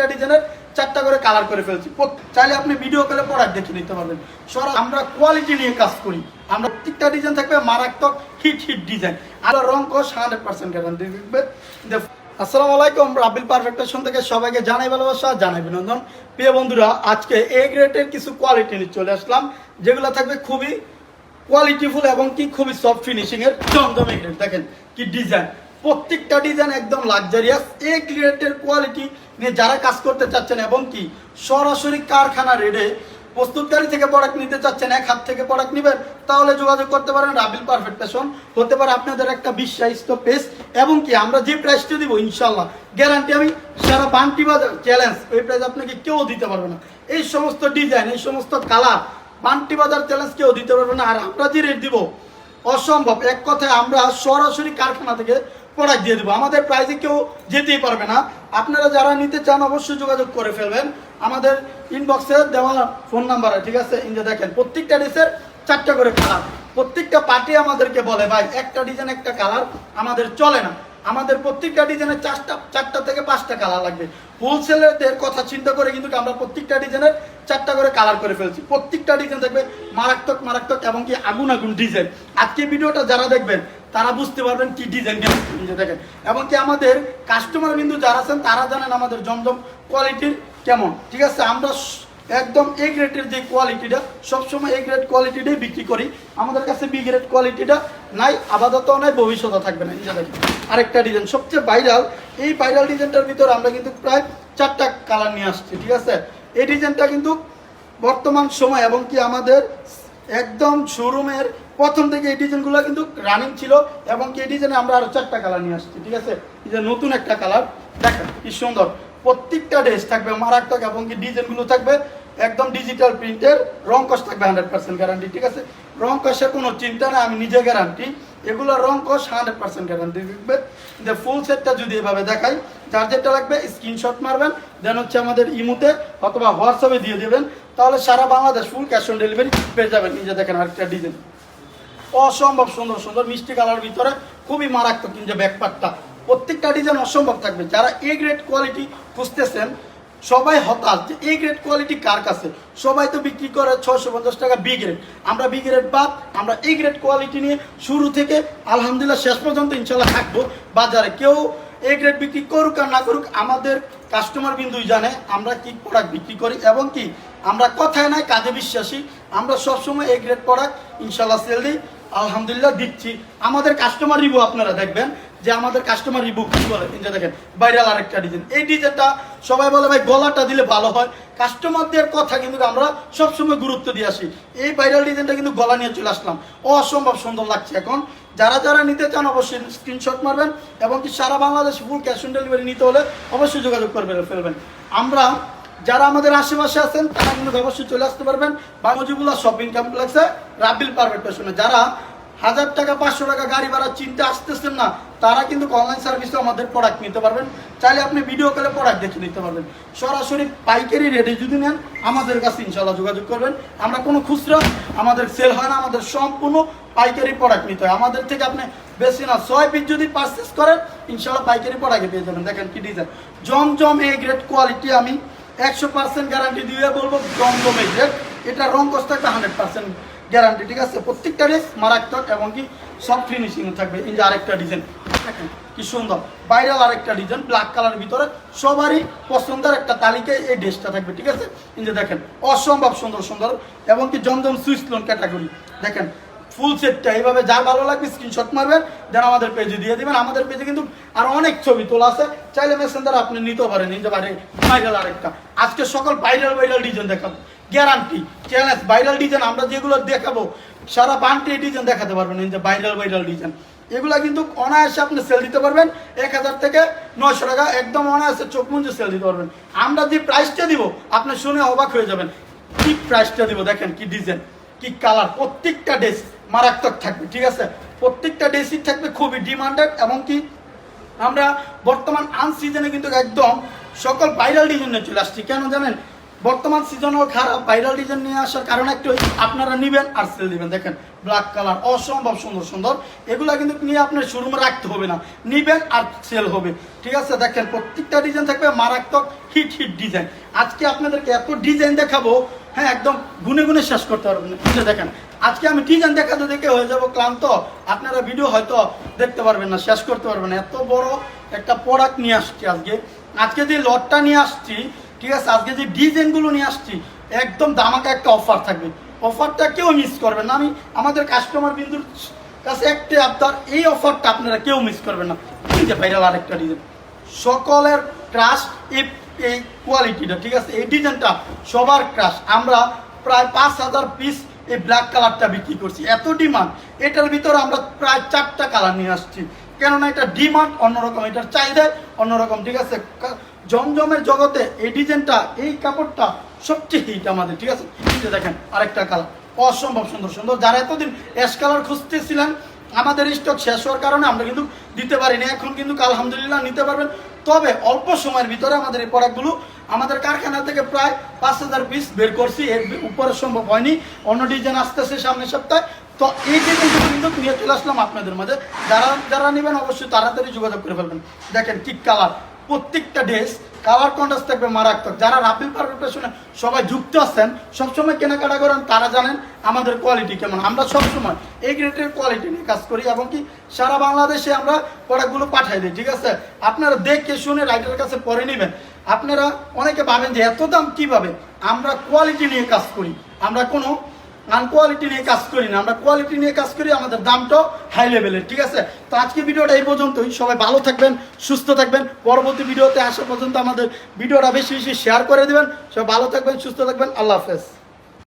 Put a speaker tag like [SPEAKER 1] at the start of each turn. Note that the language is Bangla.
[SPEAKER 1] প্রত্যেকটা ডিজাইনের চারটা করে কালার করে ফেলছি। চাইলে আপনি ভিডিও কলে প্রোডাক্ট দেখে নিতে পারবেন। সরা আমরা কোয়ালিটি নিয়ে কাজ করি। আমরা প্রত্যেকটা ডিজাইন থাকবে মারাত্মক হিট হিট ডিজাইন আর রং কস হান্ড্রেড পার্সেন্ট গ্যারান্টি দেখবে আসসালামু আলাইকুম রাবিল পারফেকটেশন থেকে সবাইকে জানাই ভালোবাসা, জানাই বিনোদন প্রিয় বন্ধুরা, আজকে এ গ্রেডের কিছু কোয়ালিটি নিয়ে চলে আসলাম, যেগুলো থাকবে খুবই কোয়ালিটিফুল এবং কি খুবই সফট ফিনিশিং এর জমজমে গ্রেড দেখেন কি ডিজাইন প্রত্যেকটা ডিজাইন একদম লাক্সারিয়াস এ গ্রেডের কোয়ালিটি নিয়ে যারা কাজ করতে চাচ্ছেন এবং কি সরাসরি কারখানা রেডে প্রস্তুতকারী থেকে প্রোডাক্ট নিতে চাচ্ছেন, এক হাত থেকে প্রোডাক্ট নেবেন, তাহলে যোগাযোগ করতে পারেন রাবিল পারফেক্ট ফ্যাশন হতে পারে আপনাদের একটা বিশ্বাসিত পেজ এবং কি আমরা যে প্রাইসটা দিব ইনশাল্লাহ গ্যারান্টি আমি সারা বান্টি বাজার চ্যালেঞ্জ ওই প্রাইস আপনাকে কেউ দিতে পারবে না। এই সমস্ত ডিজাইন এই সমস্ত কালার বান্টি বাজার চ্যালেঞ্জ কেউ দিতে পারবে না। আর আমরা যে রেট দিব, অসম্ভব। এক কথায় আমরা সরাসরি কারখানা থেকে প্রোডাক্ট দিয়ে দেবো। আমাদের প্রাইজে কেউ যেতেই পারবে না। আপনারা যারা নিতে চান অবশ্যই যোগাযোগ করে ফেলবেন। আমাদের ইনবক্সে দেওয়া ফোন নাম্বারে ঠিক আছে? যে দেখেন, প্রত্যেকটা ডিসের চারটা করে কালার প্রত্যেকটা পার্টি আমাদেরকে বলে, ভাই, একটা ডিজাইন একটা কালার আমাদের চলে না। আমাদের প্রত্যেকটা ডিজাইনের চারটা চারটা থেকে পাঁচটা কালার লাগবে। হোলসেলের কথা চিন্তা করে কিন্তু আমরা প্রত্যেকটা ডিজাইনের চারটা করে কালার করে ফেলছি। প্রত্যেকটা ডিজাইন থাকবে মারাত্মক মারাত্মক এবং কি আগুন আগুন ডিজাইন আজকে ভিডিওটা যারা দেখবেন তারা বুঝতে পারবেন কি ডিজাইন দেখেন। এবং কি আমাদের কাস্টমার বিন্দু যারা আছেন, তারা জানেন আমাদের জমজম কোয়ালিটির কেমন। ঠিক আছে? আমরা একদম এ গ্রেডের যে কোয়ালিটিটা সবসময় এ গ্রেড কোয়ালিটিটাই বিক্রি করি। আমাদের কাছে বি গ্রেড কোয়ালিটিটা নাই, আপাতত নাই, ভবিষ্যতে থাকবে না। যে দেখেন, আরেকটা ডিজাইন সবচেয়ে ভাইরাল এই ভাইরাল ডিজাইনটার ভিতরে আমরা কিন্তু প্রায় চারটা কালার নিয়ে আসছি, ঠিক আছে? এই ডিজাইনটা কিন্তু বর্তমান সময় এবং কি আমাদের একদম শোরুমের প্রথম থেকে এই ডিজাইনগুলো কিন্তু রানিং ছিল এবং এই ডিজাইনে আমরা আরও চারটা কালার নিয়ে আসছি, ঠিক আছে? এই যে নতুন একটা কালার দেখেন কি সুন্দর। প্রত্যেকটা ড্রেস থাকবে, মারাত্মক, এবং কি ডিজাইনগুলো থাকবে একদম ডিজিটাল প্রিন্টের রং কস থাকবে হান্ড্রেড পার্সেন্ট গ্যারান্টি ঠিক আছে? রং কষের কোনো চিন্তা নেই, আমি নিজে গ্যারান্টি এগুলো রং কস হান্ড্রেড পার্সেন্ট গ্যারান্টি দেখবে যে ফুল সেটটা যদি এভাবে দেখাই, যার যেটা লাগবে স্ক্রিনশট মারবেন দেন হচ্ছে আমাদের ইমুতে অথবা হোয়াটসঅ্যাপে দিয়ে দেবেন। তাহলে সারা Bangladesh full cash on delivery পেয়ে যাবেন। নিজে দেখেন আরেকটা ডিজাইন অসম্ভব সুন্দর সুন্দর মিষ্টি কালার ভিতরে খুবই মারাত্মক কিন্তু ব্যাকপারটা প্রত্যেকটা ডিজাইন অসম্ভব থাকবে। যারা এ গ্রেড কোয়ালিটি খুঁজতেছেন, সবাই হতাশ যে এই গ্রেড কোয়ালিটি কার কাছে? সবাই তো বিক্রি করে ছশো পঞ্চাশ টাকা বি গ্রেড আমরা বি গ্রেড বাদ, আমরা এই গ্রেড কোয়ালিটি নিয়ে শুরু থেকে আলহামদুলিল্লাহ শেষ পর্যন্ত ইনশাল্লাহ থাকব বাজারে। কেউ এ গ্রেড বিক্রি করুক আর না করুক, আমাদের কাস্টমার বিন্দুই জানে আমরা কি প্রোডাক্ট বিক্রি করি এবং কি। আমরা কথায় নাই, কাজে বিশ্বাসী। আমরা সবসময় এ গ্রেড প্রোডাক্ট ইনশাল্লাহ সেল দিই। আলহামদুলিল্লাহ দিচ্ছি। আমাদের কাস্টমার রিভিউ আপনারা দেখবেন, যে আমাদের কাস্টমার রিভিউ কি বলে? যে দেখেন ভাইরাল আরেকটা ডিজাইন এই ডিজাইনটা সবাই বলে, ভাই, গলাটা দিলে ভালো হয়। কাস্টমারদের কথা কিন্তু আমরা সবসময় গুরুত্ব দিয়ে আসি। এই ভাইরাল ডিজাইনটা কিন্তু গলা নিয়ে চলে আসলাম। অসম্ভব সুন্দর লাগছে এখন। যারা যারা নিতে চান অবশ্যই স্ক্রিনশট মারবেন এবং কি সারা Bangladesh full cash on delivery নিতে হলে অবশ্যই যোগাযোগ করবেন, ফেলবেন। আমরা যারা আমাদের আশেপাশে আছেন, তারা কিন্তু অবশ্যই চলে আসতে পারবেন। বাংলাজুবুল্লাহ শপিং কমপ্লেক্সে রাবিল পারফেক্ট পেশনে যারা হাজার টাকা, পাঁচশো টাকা গাড়ি ভাড়া চিন্তা আসতেছেন না, তারা কিন্তু অনলাইন সার্ভিসে আমাদের প্রোডাক্ট নিতে পারবেন। চাইলে আপনি ভিডিও কলে প্রোডাক্ট দেখে নিতে পারবেন। সরাসরি পাইকারি রেটে যদি নেন, আমাদের কাছে ইনশাল্লাহ যোগাযোগ করবেন। আমরা কোনো খুচরা, আমাদের সেল হয় না, আমাদের সম্পূর্ণ পাইকারি প্রোডাক্ট নিতে হয়। আমাদের থেকে আপনি বেশি না, ছয় পিস যদি পারচেস করেন ইনশাল্লাহ পাইকারি প্রোডাক্টে পেয়ে যাবেন। দেখেন কি ডিজাইন জমজম এ গ্রেড কোয়ালিটি আমি একশো পার্সেন্ট গ্যারান্টি দিয়ে বলব এ গ্রেড এটা রং কষ্ট থাকবে হান্ড্রেড পার্সেন্ট গ্যারান্টি ঠিক আছে? প্রত্যেকটা ড্রেস মারাত্মক এবং কি সফট ফিনিশিং থাকবে। এই যে আরেকটা ডিজাইন দেখেন কি সুন্দর। ভাইরাল আরেকটা ডিজাইন ব্ল্যাক কালার ভিতরে সবারই পছন্দের একটা তালিকায় এই ড্রেসটা থাকবে, ঠিক আছে? এই যে দেখেন, অসম্ভব সুন্দর সুন্দর এবং কি জমজম সুইস লোন ক্যাটাগরি দেখেন ফুল সেটটা এইভাবে যা ভালো লাগবে স্ক্রিনশট মারবেন দেন আমাদের পেজে দিয়ে দিবেন। আমাদের পেজে কিন্তু আর অনেক ছবি তোলা আছে। চাইলে মেসেঞ্জার আপনি নিতে পারেন নিতে পারেন ভাইরাল আরেকটা। আজকে সকল ভাইরাল ভাইরাল ডিজাইন দেখাবো। গ্যারান্টি চ্যালেঞ্জ ভাইরাল ডিজাইন আমরা যেগুলো দেখাবো, সারা বান্টি ডিজাইন দেখাতে পারবেন যে ভাইরাল ভাইরাল ডিজাইন এগুলা কিন্তু অনায়াসে আপনি সেল দিতে পারবেন। এক হাজার থেকে নয়শো টাকা একদম অনায়াসে চোখ মুঞ্জে সেল দিতে পারবেন। আমরা যে প্রাইসটা দিব, আপনি শুনে অবাক হয়ে যাবেন। কি প্রাইসটা দিব, দেখেন কি ডিজাইন কি কালার প্রত্যেকটা ড্রেস মারাত্মক থাকবে, ঠিক আছে? প্রত্যেকটা ড্রেসই থাকবে খুবই ডিমান্ডেড এবং কি আমরা বর্তমান আনসিজনে কিন্তু একদম সকল ভাইরাল ডিজাইন নিয়ে চলে আসছি। কেন জানেন? বর্তমান সিজনও খারাপ ভাইরাল ডিজাইন নিয়ে আসার কারণ একটু আপনারা নিবেন আর সেল দিবেন। দেখেন ব্ল্যাক কালার অসম্ভব সুন্দর সুন্দর। এগুলো কিন্তু নিয়ে আপনার শোরুমে রাখতে হবে না। নিবেন আর সেল হবে। ঠিক আছে? দেখেন, প্রত্যেকটা ডিজাইন থাকবে মারাত্মক হিট হিট ডিজাইন আজকে আপনাদেরকে এত ডিজাইন দেখাবো হ্যাঁ একদম গুনে গুনে শেষ করতে পারবেন দেখেন আজকে আমি ডিজাইন দেখাতে দেখে হয়ে যাব ক্লান্ত। আপনারা ভিডিও হয়তো দেখতে পারবেন না, শেষ করতে পারবেন না। এত বড় একটা প্রোডাক্ট নিয়ে আসছি আজকে। আজকে যে লটটা নিয়ে আসছি, ঠিক আছে, আজকে যে ডিজাইনগুলো নিয়ে আসছি, একদম দামাকা একটা অফার থাকবে। অফারটা কেউ মিস করবেন না। আমি, আমাদের কাস্টমার বিন্দুর কাছে একটা আপনার এই অফারটা আপনারা কেউ মিস করবেন না। যে ভাইরাল আরেকটা ডিজাইন সকলের ক্রাশ এই এই কোয়ালিটিটা ঠিক আছে? এই ডিজাইনটা সবার ক্রাশ আমরা প্রায় পাঁচ হাজার পিস এই ব্ল্যাক কালারটা বিক্রি করছি। এত ডিমান্ড এটার ভিতরে আমরা প্রায় চারটা কালার নিয়ে আসছি। কেননা এটা ডিমান্ড অন্যরকম এটার চাহিদা অন্যরকম ঠিক আছে? জমজমের জগতে এই ডিজাইনটা, এই কাপড়টা সবচেয়ে হিট আমাদের, ঠিক আছে? দেখেন, আরেকটা কালার অসম্ভব সুন্দর সুন্দর। যারা এতদিন অ্যাশ কালার খুঁজতেছিলেন, আমাদের স্টক শেষ হওয়ার কারণে আমরা কিন্তু দিতে পারিনি। এখন কিন্তু আলহামদুলিল্লাহ নিতে পারবেন। তবে অল্প সময়ের ভিতরে আমাদের এই প্রোডাক্টগুলো আমাদের কারখানা থেকে প্রায় পাঁচ হাজার পিস বের করছি। এর উপরে সম্ভব হয়নি। অন্য ডিজাইন আসতেছে সামনের সপ্তাহে। তো এই ডিজাইনগুলো কিন্তু নিয়ে চলে আসলাম আপনাদের মাঝে। যারা যারা নেবেন অবশ্যই তাড়াতাড়ি যোগাযোগ করে ফেলবেন। দেখেন কি কালার প্রত্যেকটা ড্রেস কালার কন্ট্রাস্ট থাকবে মারাত্মক। যারা রাফিল পারফেকশনে সবাই যুক্ত আছেন, সবসময় কেনাকাটা করেন, তারা জানেন আমাদের কোয়ালিটি কেমন। আমরা সবসময় এই গ্রেডের কোয়ালিটি নিয়ে কাজ করি এবং কি সারা বাংলাদেশে আমরা প্রোডাক্টগুলো পাঠাই দিই, ঠিক আছে? আপনারা দেখে শুনে রাইটারের কাছে পরে নেবেন। আপনারা অনেকে ভাবেন যে এত দাম কীভাবে? আমরা কোয়ালিটি নিয়ে কাজ করি। আমরা কোনো আনকোয়ালিটি নিয়ে কাজ করি না। আমরা কোয়ালিটি নিয়ে কাজ করি, আমাদের দামটাও হাই লেভেলের ঠিক আছে? তো আজকে ভিডিওটা এই পর্যন্তই। সবাই ভালো থাকবেন, সুস্থ থাকবেন। পরবর্তী ভিডিওতে আসা পর্যন্ত আমাদের ভিডিওটা বেশি বেশি শেয়ার করে দেবেন। সবাই ভালো থাকবেন, সুস্থ থাকবেন। আল্লাহ হাফেজ।